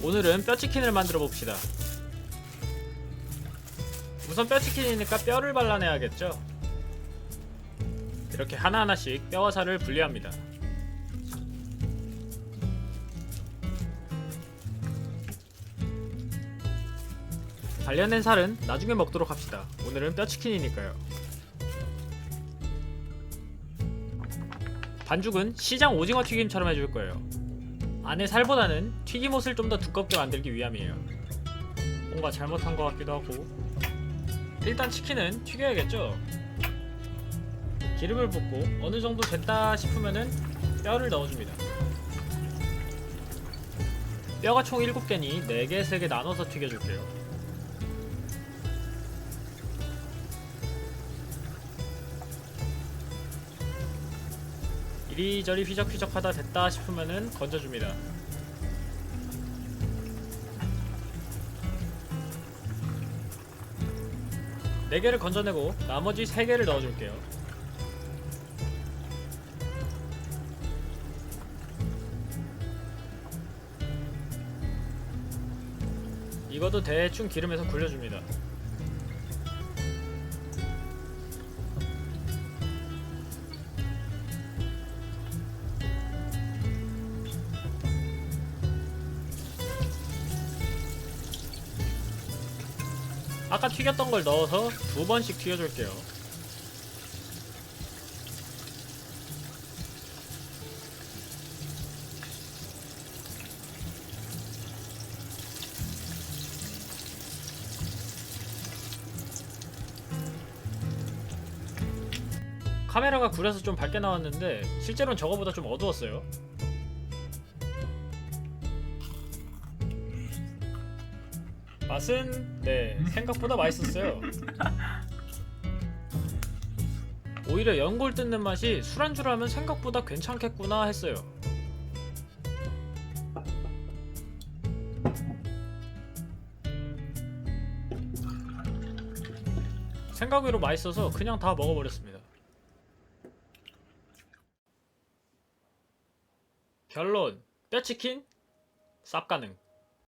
오늘은 뼈치킨을 만들어 봅시다. 우선 뼈치킨이니까 뼈를 발라내야겠죠? 이렇게 하나하나씩 뼈와 살을 분리합니다. 발려낸 살은 나중에 먹도록 합시다. 오늘은 뼈치킨이니까요. 반죽은 시장 오징어 튀김처럼 해줄 거예요. 안에 살보다는 튀김옷을 좀 더 두껍게 만들기 위함이에요. 뭔가 잘못한 것 같기도 하고. 일단 치킨은 튀겨야겠죠? 기름을 붓고 어느 정도 됐다 싶으면은 뼈를 넣어줍니다. 뼈가 총 7개니 4개, 3개 나눠서 튀겨줄게요. 이리저리 휘적휘적하다 됐다 싶으면은 건져줍니다. 네 개를 건져내고 나머지 세 개를 넣어줄게요. 이것도 대충 기름에서 굴려줍니다. 아까 튀겼던 걸 넣어서 두 번씩 튀겨줄게요. 카메라가 구려서 좀 밝게 나왔는데 실제로는 저거보다 좀 어두웠어요. 맛은 네 생각보다 맛있었어요. 오히려 연골 뜯는 맛이 술안주라면 생각보다 괜찮겠구나 했어요. 생각 외로 맛있어서 그냥 다 먹어버렸습니다. 결론 뼈치킨 쌉 가능.